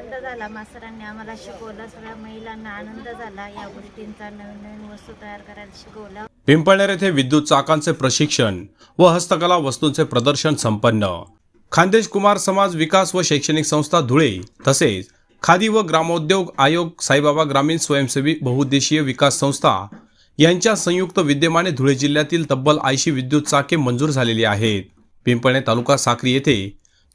आनंद झाला. मास्तरांनी आम्हाला शिकवलं. सगळ्या महिलांना आनंद झाला. या गोष्टींचा नवीन नवीन वस्तू तयार करायला शिकवलं. पिंपळनेर येथे विद्युत चाकांचे प्रशिक्षण व हस्तकला वस्तूंचे प्रदर्शन संपन्न. खानदेश कुमार समाज विकास व शैक्षणिक संस्था धुळे तसेच खादी व ग्रामोद्योग आयोग साईबाबा ग्रामीण स्वयंसेवी बहुउद्देशीय विकास संस्था यांच्या संयुक्त विद्यमाने धुळे जिल्ह्यातील तब्बल ऐंशी विद्युत चाके मंजूर झालेली आहेत. पिंपळणे तालुका साक्री येथे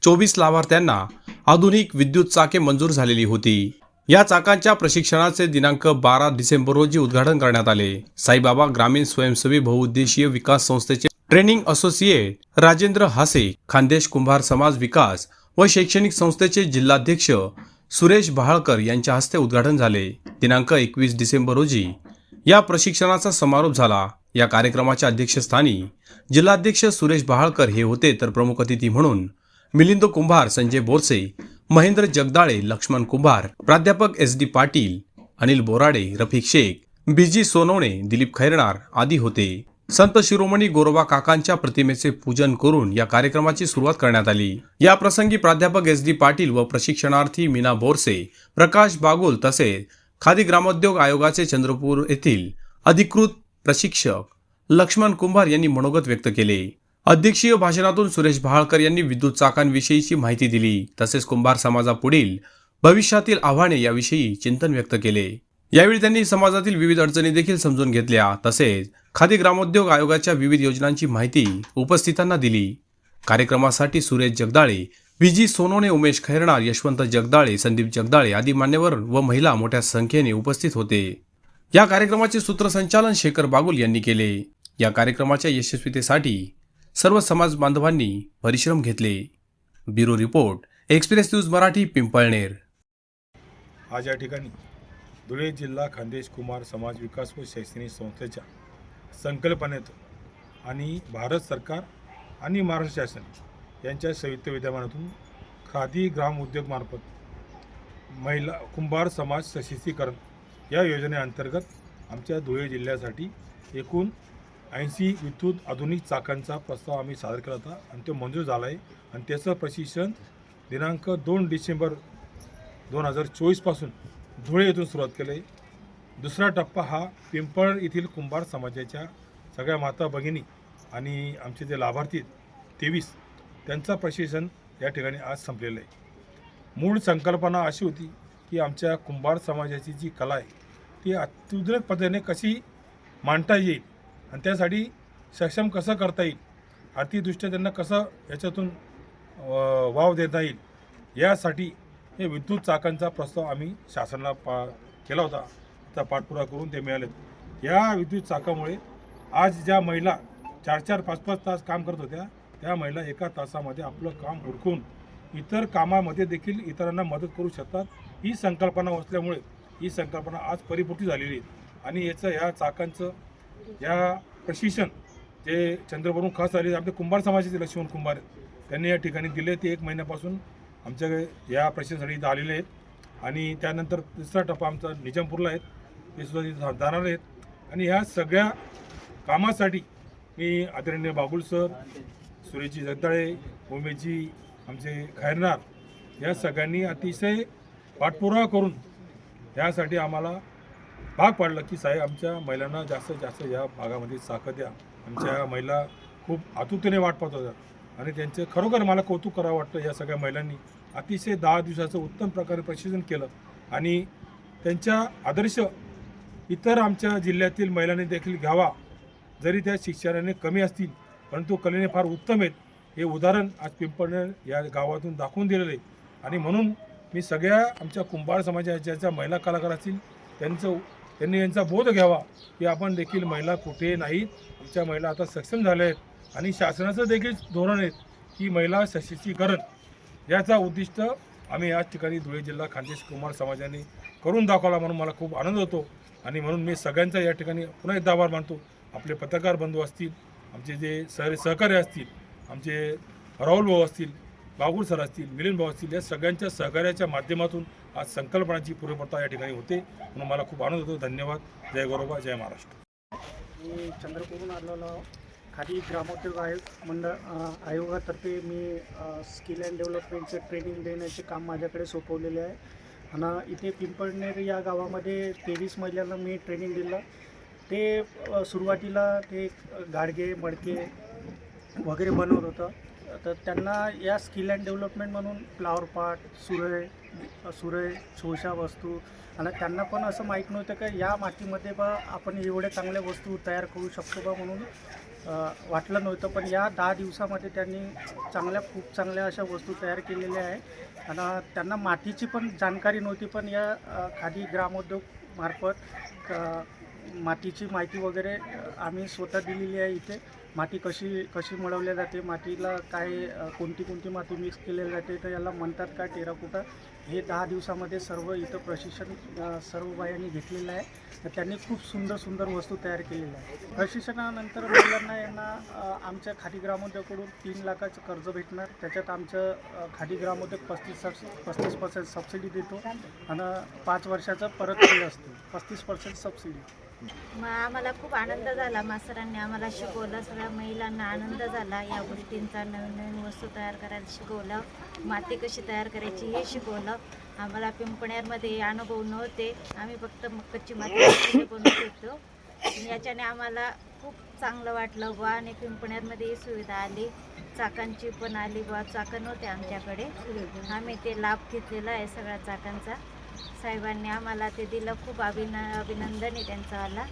चोवीस लाभार्थ्यांना आधुनिक विद्युत चाके मंजूर झालेली होती. या चाकांच्या प्रशिक्षणाचे दिनांक बारा डिसेंबर रोजी उद्घाटन करण्यात आले. साईबाबा ग्रामीण स्वयंसेवी बहुउद्देशीय विकास संस्थेचे ट्रेनिंग असोसिएट राजेंद्र हासे खानदेश कुंभार समाज विकास व शैक्षणिक संस्थेचे जिल्हाध्यक्ष सुरेश बहाळकर यांच्या हस्ते उद्घाटन झाले. दिनांक एकवीस डिसेंबर रोजी या प्रशिक्षणाचा समारोप झाला. या कार्यक्रमाच्या अध्यक्षस्थानी जिल्हाध्यक्ष सुरेश बहाळकर हे होते तर प्रमुख अतिथी म्हणून मिलिंद कुंभार संजय बोरसे महेंद्र जगदाळे लक्ष्मण कुंभार प्राध्यापक S D Patil Anil Borade Rafiq Shaikh B G Sonawane Dilip Khairnar आदी होते. संत शिरोमणी गोरोबा काकांच्या प्रतिमेचे पूजन करून या कार्यक्रमाची सुरुवात करण्यात आली. या प्रसंगी प्राध्यापक एस डी पाटील व प्रशिक्षणार्थी मीना बोरसे प्रकाश बागुल तसेच खादी ग्रामोद्योग आयोगाचे चंद्रपूर येथील अधिकृत प्रशिक्षक लक्ष्मण कुंभार यांनी मनोगत व्यक्त केले. अध्यक्षीय भाषणातून सुरेश भाळकर यांनी विद्युत चाकांविषयीची माहिती दिली. तसेच कुंभार समाजापुढील भविष्यातील आव्हाने याविषयी चिंतन व्यक्त केले. यावेळी त्यांनी समाजातील विविध अडचणी देखील समजून घेतल्या. तसेच खादी ग्रामोद्योग आयोगाच्या विविध योजनांची माहिती उपस्थितांना दिली. कार्यक्रमासाठी सुरेश जगदाळे विजी सोनोने उमेश खैरणार यशवंत जगदाळे संदीप जगदाळे आदी मान्यवर व महिला मोठ्या संख्येने उपस्थित होते. या कार्यक्रमाचे सूत्रसंचालन शेखर बागुल यांनी केले. या कार्यक्रमाच्या यशस्वीतेसाठी सर्व समाज बांधवांनी परिश्रम घेतले. Bureau report express news Marathi Pimpalner. आज या ठिकाणी धुळे जिल्हा खानदेश कुमार समाज विकास व शैक्षणिक संस्थेच्या संकल्पनेतून आणि भारत सरकार आणि महाराष्ट्र शासन यांच्या संयुक्त विद्यमानातून खादी ग्राम उद्योगमार्फत महिला कुंभार समाज सशक्तीकरण या योजनेअंतर्गत आमच्या धुळे जिल्ह्यासाठी एकूण ऐंशी विद्युत आधुनिक चाकांचा प्रस्ताव आम्ही सादर केला होता आणि तो मंजूर झाला आहे. आणि त्याचं प्रशिक्षण दिनांक दोन डिसेंबर दोन हजार चोवीसपासून धुळे येथून सुरुवात केलं आहे. दुसरा टप्पा हा पिंपळ येथील कुंभार समाजाच्या सगळ्या माता भगिनी आणि आमचे जे लाभार्थी आहेत तेवीस त्यांचं प्रशिक्षण या ठिकाणी आज संपलेलं आहे. मूळ संकल्पना अशी होती की आमच्या कुंभार समाजाची जी कला आहे ती अत्युद्रेक पद्धतीने कशी मांडता येईल आणि त्यासाठी सक्षम कसं करता येईल? आर्थिकदृष्ट्या त्यांना कसं याच्यातून वाव देता येईल? यासाठी हे विद्युत चाकांचा प्रस्ताव आम्ही शासनाला पा केला होता. त्या पाठपुरा करून ते मिळालेत. या विद्युत चाकामुळे आज ज्या महिला चार चार पाच पाच तास काम करत होत्या त्या महिला एका तासामध्ये आपलं काम हुडकून इतर कामामध्ये देखील इतरांना मदत करू शकतात. ही संकल्पना असल्यामुळे ही संकल्पना आज परिपूर्ती झालेली आहे. आणि याचं ह्या चाकांचं या प्रशिक्षण जे चंद्रपूरहून खास आले आपले कुंभार समाजाचे लक्ष्मण कुंभार त्यांनी या ठिकाणी दिले. ते एक महिन्यापासून आमच्याकडे या प्रशिक्षणासाठी इथं आलेले आहेत. आणि त्यानंतर तिसरा टप्पा आमचा निजामपूरला आहेत ते सुद्धा तिथे जाणार आहेत. आणि ह्या सगळ्या कामासाठी मी आदरणीय बागुल सर सुरेशजी जगदाळे उमेशजी आमचे खैरनार या सगळ्यांनी अतिशय पाठपुरावा करून यासाठी आम्हाला भाग पाडलं की साहेब आमच्या महिलांना जास्तीत जास्त या भागामध्ये साखर द्या. आमच्या महिला खूप आतुरतेने वाट पाहत होत्या. आणि त्यांचे खरोखर मला कौतुक करावं वाटतं या सगळ्या महिलांनी. अतिशय दहा दिवसाचं उत्तम प्रकारे प्रशिक्षण केलं. आणि त्यांच्या आदर्श इतर आमच्या जिल्ह्यातील महिलांनी देखील घ्यावा. जरी त्या शिक्षणाने कमी असतील परंतु कलेने फार उत्तम आहेत. हे उदाहरण आज पिंपळनेर या गावातून दाखवून दिलेलं आहे. आणि म्हणून मी सगळ्या आमच्या कुंभार समाजाच्या ज्या महिला कलाकार असतील त्यांचं त्यांनी यांचा बोध घ्यावा की आपण देखील महिला कुठे नाहीत आमच्या महिला आता सक्षम झाल्या आहेत. आणि शासनाचं देखील धोरण आहे की महिला सशक्तीकरण. याचा उद्दिष्ट आम्ही याच ठिकाणी धुळे जिल्हा खानदेश कुमार समाजाने करून दाखवला म्हणून मला खूप आनंद होतो. आणि म्हणून मी सगळ्यांचा या ठिकाणी पुन्हा एकदा आभार मानतो. आपले पत्रकार बंधू असतील आमचे जे सह सहकारी असतील आमचे राहुल भाऊ असतील बागुल सर असतील मिलिंद भाऊ असतील या सगळ्यांच्या सहकार्याच्या माध्यमातून आज संकल्पनाची पूर्वता या ठिकाणी होते. म्हणून मला खूप आनंद होतो. धन्यवाद. जय गौरवा जय महाराष्ट्र. मी चंद्रपूरहून आलेलो खादी ग्रामोद्योग आयोग मंडळ आयोगातर्फे मी स्किल अँड डेव्हलपमेंटचे ट्रेनिंग देण्याचे काम माझ्याकडे सोपवलेले आहे. आणि इथे पिंपळनेर या गावामध्ये तेवीस महिलांना मी ट्रेनिंग दिलं. ते सुरुवातीला ते गाडगे मडके वगैरे बनवत होतं. तर त्यांना या स्किल अँड डेव्हलपमेंट म्हणून फ्लावर पार्ट सुरय सुरय छोशा वस्तू आणि त्यांना पण असं माहीत नव्हतं का या मातीमध्ये बा आपण एवढ्या चांगल्या वस्तू तयार करू शकतो बा म्हणून वाटलं नव्हतं. पण या दहा दिवसामध्ये त्यांनी चांगल्या खूप चांगल्या अशा वस्तू तयार केलेल्या आहे आणि त्यांना मातीची पण जाणकारी नव्हती पण या खादी ग्रामोद्योग मार्फत मातीची माहिती वगैरे आम्ही स्वतः दिलेली आहे इथे. माती कशी कशी मिळवल्या जाते मातीला काय कोणती कोणती माती मिक्स केली जाते तर याला म्हणतात काय टेराकोटा हे दहा दिवसामध्ये सर्व इथं प्रशिक्षण सर्व बायांनी घेतलेलं आहे. तर त्यांनी खूप सुंदर सुंदर वस्तू तयार केलेल्या आहे प्रशिक्षणानंतर मुलांना यांना आमच्या खादी ग्रामोद्योगकडून तीन लाखाचं कर्ज भेटणार. त्याच्यात आमचं अ, खादी ग्रामोद्योग पस्तीस सबस पस्तीस पर्सेंट सबसिडी देतो. आणि पाच वर्षाचं परत असते. पस्तीस पर्सेंट सबसिडी मग आम्हाला खूप आनंद झाला. मास्तरांनी आम्हाला शिकवलं. सगळ्या महिलांना आनंद झाला या गोष्टींचा. नवीन नवीन वस्तू तयार करायला शिकवलं. माती कशी तयार करायची हे शिकवलं. आम्हाला पिंपण्यामध्ये अनुभव नव्हते. आम्ही फक्त कच्ची माती कशी बनवत होतो. याच्याने आम्हाला खूप चांगलं वाटलं बा आणि पिंपण्यामध्ये ही सुविधा आली. चाकांची पण आली बा चाकण होते आमच्याकडे. आम्ही ते लाभ घेतलेला आहे सगळ्या चाकांचा. साहेबांनी आम्हाला ते दिलं खूप अभिन अभिनंदन आहे त्यांचं मला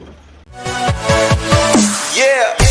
Yeah.